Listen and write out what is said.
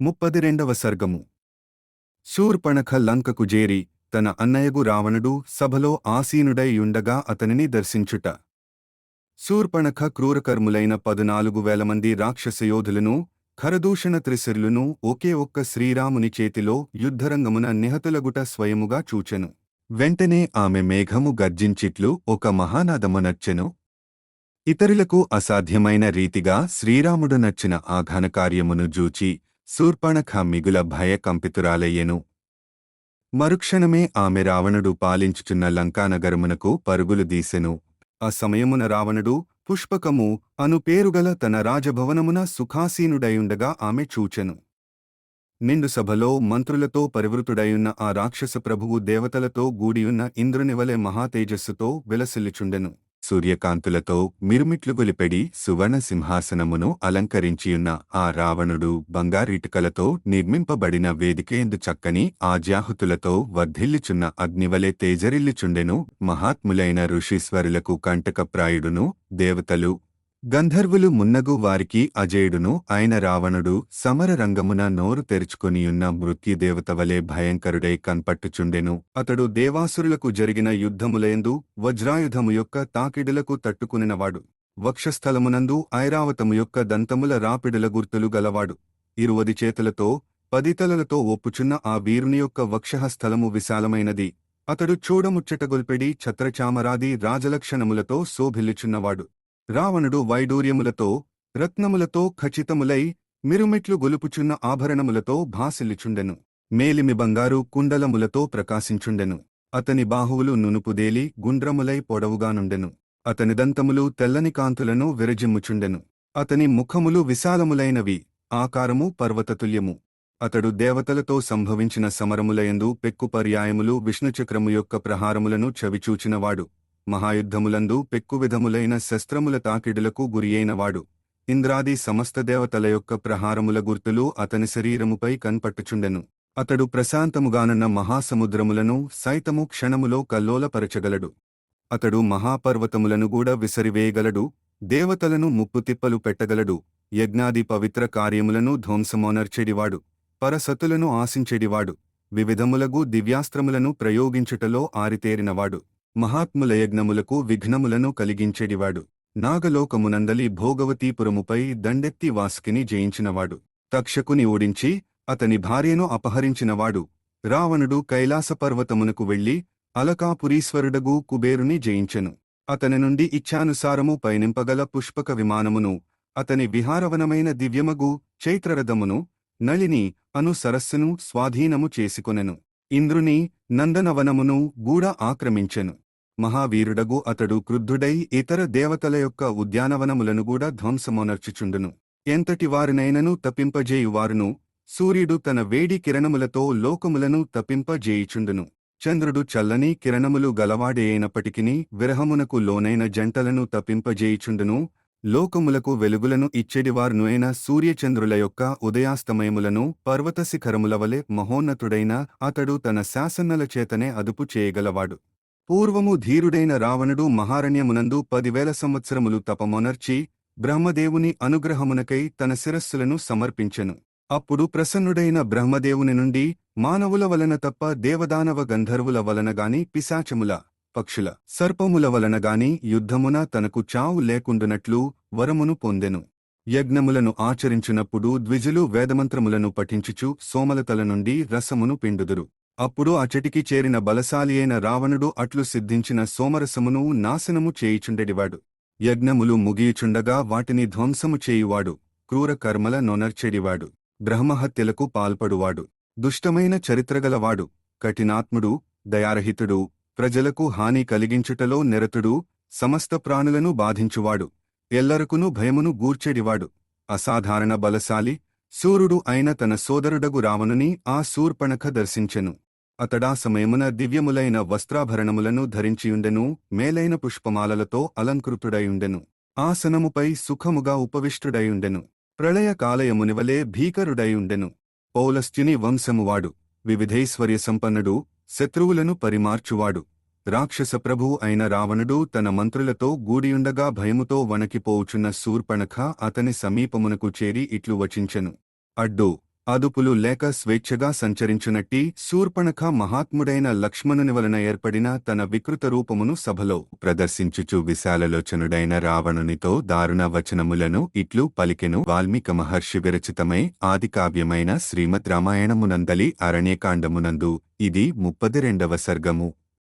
ముప్పది రెండవ సర్గము. శూర్పణఖ లంకకు జేరి తన అన్నయ్యగు రావణుడు సభలో ఆసీనుడై యుండగా అతనిని దర్శించుట. శూర్పణఖ క్రూరకర్ములైన పదునాలుగు వేల మంది రాక్షసయోధులను ఖరదూషణ త్రిశిరులను ఒకే ఒక్క శ్రీరాముని చేతిలో యుద్ధరంగమున నిహతులగుట స్వయముగా చూచెను. వెంటనే ఆమె మేఘము గర్జించిట్లు ఒక మహానాదమునర్చెను ఇతరులకు అసాధ్యమైన రీతిగా శ్రీరాముడు నచ్చిన ఆ ఘనకార్యమును జూచి శూర్పణఖ మిగుల భయకంపితురాలయ్యెను. మరుక్షణమే ఆమె రావణుడు పాలించుచున్న లంకానగరమునకు పరుగులు దీసెను ఆ సమయమున రావణుడు పుష్పకము అను పేరుగల తన రాజభవనమున సుఖాసీనుడయుండగా ఆమె చూచెను. నిండు సభలో మంత్రులతో పరివృతుడయున్న ఆ రాక్షస ప్రభువు దేవతలతో గూడియున్న ఇంద్రునివలె మహాతేజస్సుతో విలసిల్లుచుండెను. సూర్యకాంతులతో మిరుమిట్లు గొలిపెడి సువర్ణ సింహాసనమును అలంకరించియున్న ఆ రావణుడు బంగారిటుకలతో నిర్మింపబడిన వేదికేందు చక్కని ఆజ్యాహుతులతో వర్ధిల్లుచున్న అగ్నివలె తేజరిల్లుచుండెను మహాత్ములైన ఋషీశ్వరులకు కంటకప్రాయుడును దేవతలు గంధర్వులు మున్నగు వారికి అజేయుడును ఆయన రావణుడు సమరరంగమున నోరు తెరుచుకొనియున్న మృత్యుదేవతవలే భయంకరుడై కన్పట్టుచుండెను. అతడు దేవాసురులకు జరిగిన యుద్ధములయందు వజ్రాయుధము యొక్క తాకిడులకు తట్టుకునినవాడు. వక్షస్థలమునందు ఐరావతము యొక్క దంతముల రాపిడుల గుర్తులు గలవాడు. ఇరువది చేతులతో పదితలలతో ఒప్పుచున్న ఆ వీరుని యొక్క వక్షహస్థలము విశాలమైనది. అతడు చూడముచ్చటగొల్పెడి ఛత్రచామరాది రాజలక్షణములతో శోభిల్లుచున్నవాడు. రావణుడు వైడూర్యములతో రత్నములతో ఖచితములై మిరుమిట్లు గొలుపుచున్న ఆభరణములతో భాసిల్లుచుండెను. మేలిమి బంగారు కుండలములతో ప్రకాశించుండెను. అతని బాహువులు నునుపుదేలి గుండ్రములై పొడవుగానుండెను. అతని దంతములు తెల్లని కాంతులను విరజిమ్ముచుండెను. అతని ముఖములు విశాలములైనవి ఆకారము పర్వతతుల్యము. అతడు దేవతలతో సంభవించిన సమరములయందు పెక్కు పర్యాయములు విష్ణుచక్రము యొక్క ప్రహారములను చవిచూచినవాడు. మహాయుద్ధములందు పెక్కువిధములైన శస్త్రముల తాకిడులకు గురియైనవాడు ఇంద్రాది సమస్త దేవతల యొక్క ప్రహారముల గుర్తులు అతని శరీరముపై కన్పట్టుచుండెను. అతడు ప్రశాంతముగానున్న మహాసముద్రములను సైతము క్షణములో కల్లోలపరచగలడు. అతడు మహాపర్వతములను కూడా విసరివేయగలడు దేవతలను ముప్పుతిప్పలు పెట్టగలడు యజ్ఞాది పవిత్ర కార్యములను ధ్వంసమోనర్చెడివాడు పరసతులను ఆశించెడివాడు వివిధములగు దివ్యాస్త్రములను ప్రయోగించుటలో ఆరితేరినవాడు. మహాత్ముల యజ్ఞములకు విఘ్నములను కలిగించేడివాడు నాగలోకమునందలి భోగవతీపురముపై దండెత్తి వాసుకిని జయించినవాడు. తక్షకుని ఓడించి అతని భార్యను అపహరించినవాడు. రావణుడు కైలాసపర్వతమునకు వెళ్ళి అలకాపురీశ్వరుడగు కుబేరుని జయించెను. అతని నుండి ఇచ్ఛానుసారము పయనింపగల పుష్పక విమానమును అతని విహారవనమైన దివ్యమగు చైత్రరథమును నళిని అను సరస్సును స్వాధీనము చేసుకొనెను. ఇంద్రుని నందనవనమును గూడ ఆక్రమించెను. మహావీరుడగు అతడు క్రుద్ధుడై ఇతర దేవతల యొక్క ఉద్యానవనములను గూడా ధ్వంసమోనర్చుచుండును. ఎంతటి వారినైనను తప్పింపజేయువారును? సూర్యుడు తన వేడి కిరణములతో లోకములను తప్పింపజేయుచుండును. చంద్రుడు చల్లని కిరణములు గలవాడే అయినప్పటికిని విరహమునకు లోనైన జంటలను తప్పింపజేయుచుండును. లోకములకు వెలుగులను ఇచ్చెడివారును సూర్యచంద్రుల యొక్క ఉదయాస్తమయములను పర్వతశిఖరముల వలె మహోన్నతుడైన అతడు తన శాసనల చేతనే అదుపు చేయగలవాడు. పూర్వము ధీరుడైన రావణుడు మహారణ్యమునందు పదివేల సంవత్సరములు తపమొనర్చి బ్రహ్మదేవుని అనుగ్రహమునకై తన శిరస్సులను సమర్పించెను. అప్పుడు ప్రసన్నుడైన బ్రహ్మదేవుని నుండి మానవుల వలన తప్ప దేవదానవ గంధర్వుల వలనగాని పిశాచముల పక్షుల సర్పముల వలనగాని యుద్ధమున తనకు చావు లేకుండునట్లు వరమును పొందెను. యజ్ఞములను ఆచరించినప్పుడు ద్విజులు వేదమంత్రములను పఠించుచు సోమలతల నుండి రసమును పిండుదురు. అప్పుడు అచటికి చేరిన బలశాలియైన రావణుడు అట్లు సిద్ధించిన సోమరసమును నాశనము చేయుచుండెడివాడు. యజ్ఞములు ముగియుచుండగా వాటిని ధ్వంసము చేయువాడు క్రూర కర్మల నొనర్చెడివాడు బ్రహ్మహత్యలకు పాల్పడువాడు దుష్టమైన చరిత్రగలవాడు కఠినాత్ముడు దయారహితుడు ప్రజలకు హాని కలిగించుటలో నిరతుడు సమస్త ప్రాణులను బాధించువాడు ఎల్లరకును భయమును గూర్చెడివాడు. అసాధారణ బలశాలి సూర్యుడు అయిన తన సోదరుడగు రావణుని ఆ శూర్పణఖ దర్శించెను. అతడా సమయమున దివ్యములైన వస్త్రాభరణములను ధరించియుండెను మేలైన పుష్పమాలలతో అలంకృతుడయుండెను. ఆసనముపై సుఖముగా ఉపవిష్టుడయుండెను. ప్రళయకాలయమునివలే భీకరుడయుండెను. పౌలస్త్యుని వంశమువాడు వివిధైశ్వర్య సంపన్నుడు శత్రువులను పరిమార్చువాడు. రాక్షస ప్రభువు అయిన రావణుడు తన మంత్రులతో గూడియుండగా భయముతో వణకిపోవుచున్న శూర్పణఖ అతని సమీపమునకు చేరి ఇట్లు వచించెను. అడ్డు అదుపులు లేక స్వేచ్ఛగా సంచరించునట్టి శూర్పణఖ మహాత్ముడైన లక్ష్మణుని వలన ఏర్పడిన తన వికృత రూపమును సభలో ప్రదర్శించుచు విశాలలోచనుడైన రావణునితో దారుణ వచనములను ఇట్లు పలికెను. వాల్మీక మహర్షి విరచితమై ఆదికావ్యమైన శ్రీమద్ రామాయణమునందలి అరణ్యకాండమునందు ఇది ముప్పది రెండవ సర్గము.